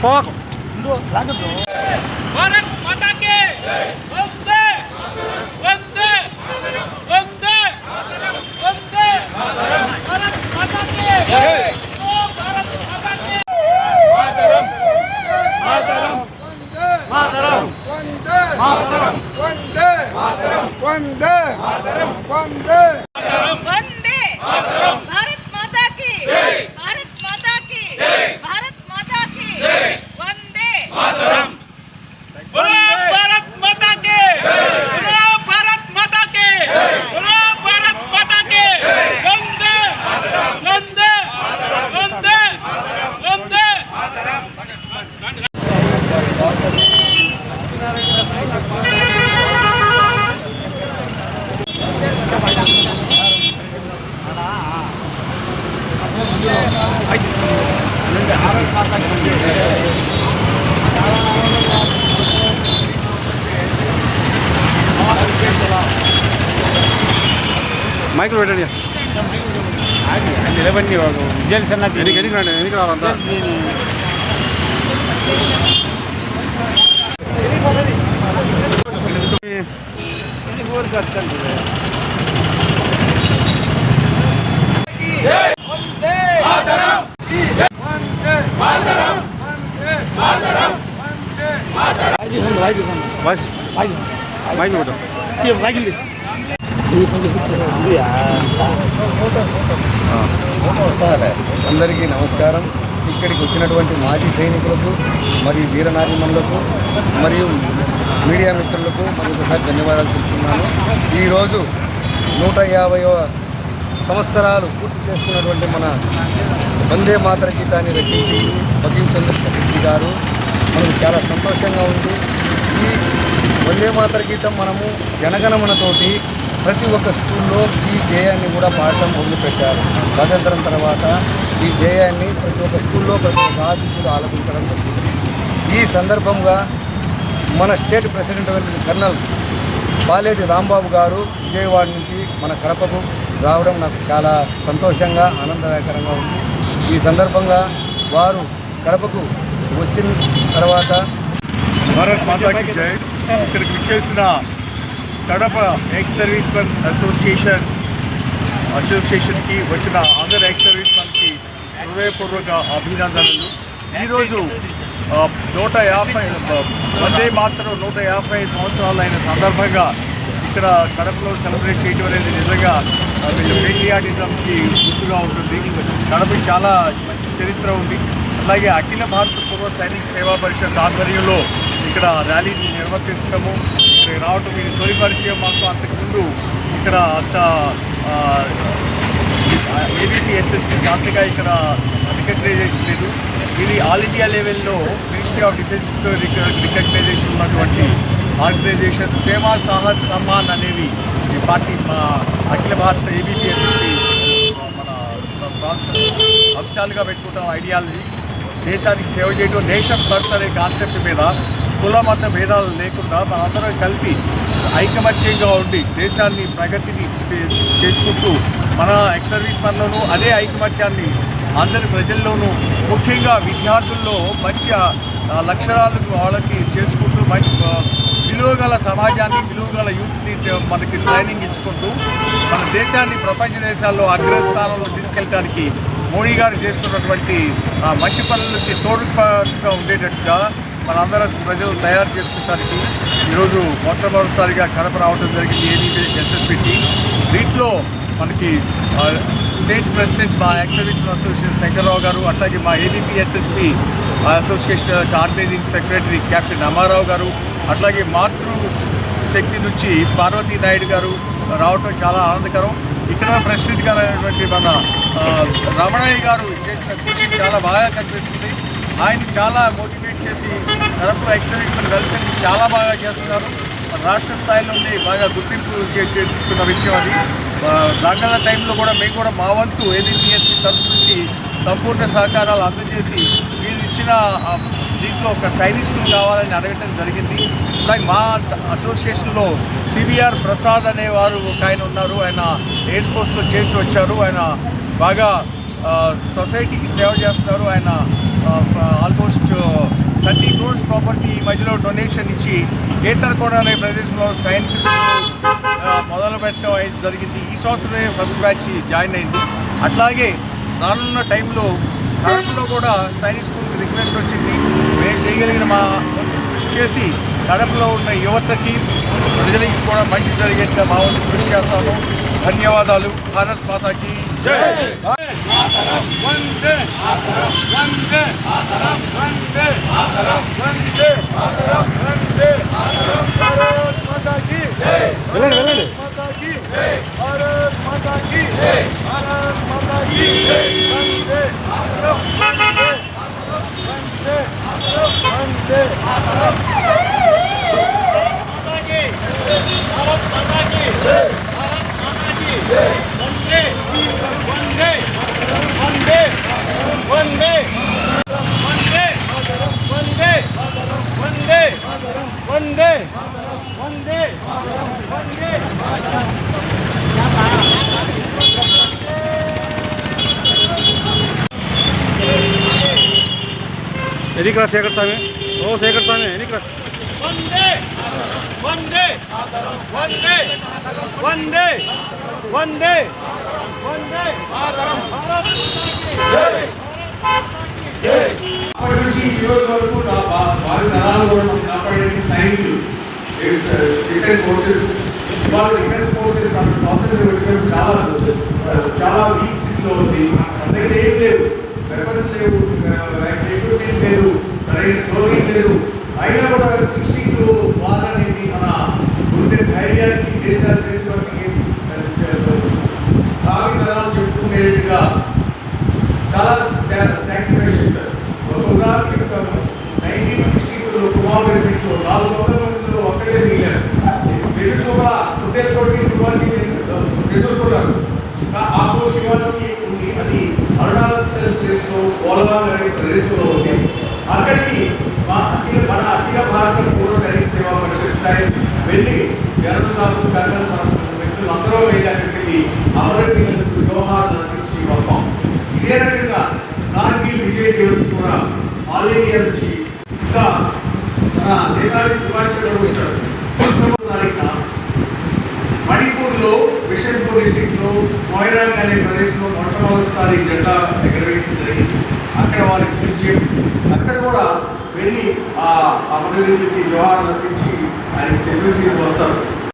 fuck? Bharat માતા કે વંદે વંદે વંદે વંદે ભારત માતા કે ઓ ભારત માતા કે માતરમ માતરમ માતરમ વંદે માતરમ વંદે માતરમ વંદે માતરમ વંદે માતરમ વંદે માતરમ మైకులు పెట్టండి నిలబడి విజువల్స్ అన్నది ఎనికి ఎనికి రండి ఎనికి రావాలంతా వాయిస్ మైక్ పెట్టు సార్ అందరికీ నమస్కారం. ఇక్కడికి వచ్చినటువంటి మాజీ సైనికులకు మరియు వీరనారీమణులకు మరియు మీడియా మిత్రులకు మరి ఒకసారి ధన్యవాదాలు తెలుపుతున్నాను ఈరోజు నూట యాభైవ సంవత్సరాలు పూర్తి చేసుకున్నటువంటి మన వందే మాతర గీతాన్ని రచించి భగీం చంద్ర గారు. మనకు చాలా సంతోషంగా ఉంది. ఈ వందే మాతర గీతం మనము జనగణమనతోటి ప్రతి ఒక్క స్కూల్లో ఈ గేయాన్ని కూడా పాడటం మొదలుపెట్టారు స్వాతంత్రం తర్వాత ఈ గేయాన్ని ప్రతి ఒక్క స్కూల్లో ప్రతి ఒక్క ఆఫీసులో ఆలపించడం జరిగింది. ఈ సందర్భంగా మన state president colonel Baleti Rambabu garu Vijayawada నుంచి మన కడపకు రావడం నాకు చాలా సంతోషంగా ఆనందదాయకరంగా ఉంది. ఈ సందర్భంగా వారు కడపకు వచ్చిన తర్వాత భారత్ మాతాకి జై. ఇక్కడికి విచ్చేసిన Kadapa ex servicemen association అసోసియేషన్కి వచ్చిన అందరు ఎక్స్ సర్వీస్ మెన్కి హృదయపూర్వక అభినందనలు. ఈరోజు నూట యాభై వందే మాత్రం నూట యాభై సంవత్సరాలు అయిన సందర్భంగా ఇక్కడ కడపలో సెలబ్రేట్ చేయడం అనేది నిజంగా ఆ, పేట్రియాటిజంకి గుర్తుగా ఉంటుంది. కడపకి చాలా మంచి చరిత్ర ఉంది. అలాగే అఖిల భారత పూర్వ సైనిక సేవా పరిషత్ ఆధ్వర్యంలో ఇక్కడ ర్యాలీని నిర్వర్తించడము రావటం ఇది తొలి పరిచయం మాకు అంతకుముందు ఇక్కడ అంత ఏబీపీ ఎస్ఎస్పీ అంతగా ఇక్కడ రికగ్నైజేషన్ లేదు. ఇది ఆల్ ఇండియా లెవెల్లో మినిస్ట్రీ ఆఫ్ డిఫెన్స్తో రికగ్నైజేషన్ ఉన్నటువంటి ఆర్గనైజేషన్ సేవా సాహస్ సమ్మాన్ అనేవి ఈ పార్టీ మా అఖిల భారత ఏబీపీ ఎస్ఎస్పీ మన అంశాలుగా పెట్టుకుంటాం ఐడియాలజీ. దేశానికి సేవ చేయడం నేషన్ ఫస్ట్ అనే కాన్సెప్ట్ మీద కుల మత భేదాలు లేకుండా మనందరం కలిపి ఐకమత్యంగా ఉండి దేశాన్ని ప్రగతిని చేసుకుంటూ మన ఎక్స్ సర్వీస్ అదే ఐకమత్యాన్ని అందరి ప్రజల్లోనూ ముఖ్యంగా విద్యార్థుల్లో మంచి లక్షణాలను వాళ్ళకి చేసుకుంటూ మంచి విలువగల సమాజాన్ని విలువగల యూత్ని మనకి ట్రైనింగ్ ఇచ్చుకుంటూ మన దేశాన్ని ప్రపంచ దేశాల్లో అగ్రస్థానంలో తీసుకెళ్ళడానికి మోడీ గారు చేస్తున్నటువంటి మంచి పనులకి తోడుగా ఉండేటట్టుగా మనందరం ప్రజలు తయారు చేసుకోవడానికి ఈరోజు మొట్టమొదటిసారిగా కడప రావడం జరిగింది ఏబీపీ ఎస్ఎస్పి వీటిలో మనకి స్టేట్ ప్రెసిడెంట్ మా ex service association Shankarrao garu అట్లాగే మా ABP SSP association organising secretary captain Ammarao garu అట్లాగే మాతృ శక్తి నుంచి పార్వతీ నాయుడు గారు రావటం చాలా ఆనందకరం. ఇక్కడ ప్రెసిడెంట్ గారు అయినటువంటి మన రమణయ్య గారు చేసిన కృషి చాలా బాగా కనిపిస్తుంది. ఆయన చాలా మోటివేట్ చేసి కడపలో ఎక్స్ప్లెనేషన్ వెల్ఫేర్ చాలా బాగా చేస్తున్నారు. రాష్ట్ర స్థాయిలోనే బాగా గుర్తింపు చేసుకున్న విషయం అది. ఆ, టైంలో కూడా మేము కూడా మా వంతు ఏబిపిఎస్సి తరఫు నుంచి సంపూర్ణ సహకారాలు అందజేసి మీరు ఇచ్చిన దీంట్లో ఒక సైనిస్టులు కావాలని అడగటం జరిగింది. అలాగే మా అసోసియేషన్లో సిబిఆర్ ప్రసాద్ అనేవారు ఒక ఆయన ఉన్నారు. ఆయన ఎయిర్ ఫోర్స్లో చేసి వచ్చారు. ఆయన బాగా సొసైటీకి సేవ చేస్తున్నారు. ఆయన ఆల్మోస్ట్ థర్టీ క్రోర్స్ ప్రాపర్టీ ఈ మధ్యలో డొనేషన్ ఇచ్చి కేతరకోట అనే ప్రదేశంలో సైంటిస్ట్ uh, మొదలు పెట్టడం అయితే జరిగింది. ఈ సంవత్సరమే ఫస్ట్ బ్యాచ్ జాయిన్ అయింది. అట్లాగే రానున్న టైంలో కడపలో కూడా సైనిక్ స్కూల్కి రిక్వెస్ట్ వచ్చింది. మేము చేయగలిగిన మా కృషి చేసి కడపలో ఉన్న యువతకి ప్రజలకి కూడా మంచి జరిగేట్లా మా కృషి చేస్తాము ధన్యవాదాలు భారత్ మాతాకి జై వందే వందే వందే వందే వందే భారత్ మాతాకి వెళ్ళండి వెళ్ళండి మాతాకి భారత్ మాతాకి భారత్ మాతాకి వందే వందే వందే వందే వందే ఎన్నికరా శేఖర్ స్వామి ఓ శేఖర్ స్వామి ఎన్నికరా వందే వందే వందే వందే వందే వందే అప్పటి నుంచి ఈ రోజు వరకు నా వా- వారి తరాలు కూడా మనం కాపాడేది సైనికులు డిఫెన్స్ ఫోర్సెస్ వాళ్ళు డిఫెన్స్ ఫోర్సెస్ మన స్వాతంత్రం వచ్చినప్పుడు చాలా చాలా వీక్ స్థితిలో ఉంది మన దగ్గర ఏం లేవు వెపన్స్ లేవు ఎక్విప్మెంట్ లేదు సరైన క్లోరింగ్ లేదు. అయినా కూడా సిక్స్టీ టూ వార్ అనేది మన ఉండే ధైర్యానికి దేశాలు దేశంలోకి భావి తరాలు చెప్పుకునేట్టుగా చాలా సాక్రిఫైస్ చేశారు ఒక ఉదాహరణ చెప్తాను నైన్టీన్ సిక్స్టీ టూలో కుమార్ రిపీట్లో నాలుగు వందల మందిలో ఒక్కడే మిగిలారు వెలు చూప గుడ్డెలు కొట్టి తుపాకీ ఎదుర్కొన్నారు ఆ- ఆ పోస్ట్ ఇవాళకి ఉంది అది అరుణాచల్ ప్రదేశ్లో పోలవాన్ అనే ప్రదేశంలో ఉంది అక్కడికి మా అఖిల మన అఖిల భారత పూర్వ సైనిక సేవా పరిషత్ స్థాయి వెళ్ళి జనరల్ సాబు వ్యక్తులు అందరూ వెళ్ళి అక్కడికి అమరవీరులకు జోహార్ అర్పించి వస్తాం ఇదే రకంగా కార్గిల్ విజయ్ దివస్ కూడా ఆల్ ఇండియా నుంచి ఇంకా మన నేతాజీ సుభాష్ చంద్రబోస్ గారు పంతొమ్మిదో తారీఖున మణిపూర్లో బిషన్పూర్ డిస్టిక్లో మొయిరాంగ్ అనే ప్రదేశంలో మొట్టమొదటిసారి జెండా ఎగరవేయడం జరిగింది. అక్కడ వారికి పిలిచి అక్కడ కూడా వెళ్ళి ఆ అమరవీరులకి జోహార్ అర్పించి ఆయనకి సెల్యూట్ చేసి వస్తారు.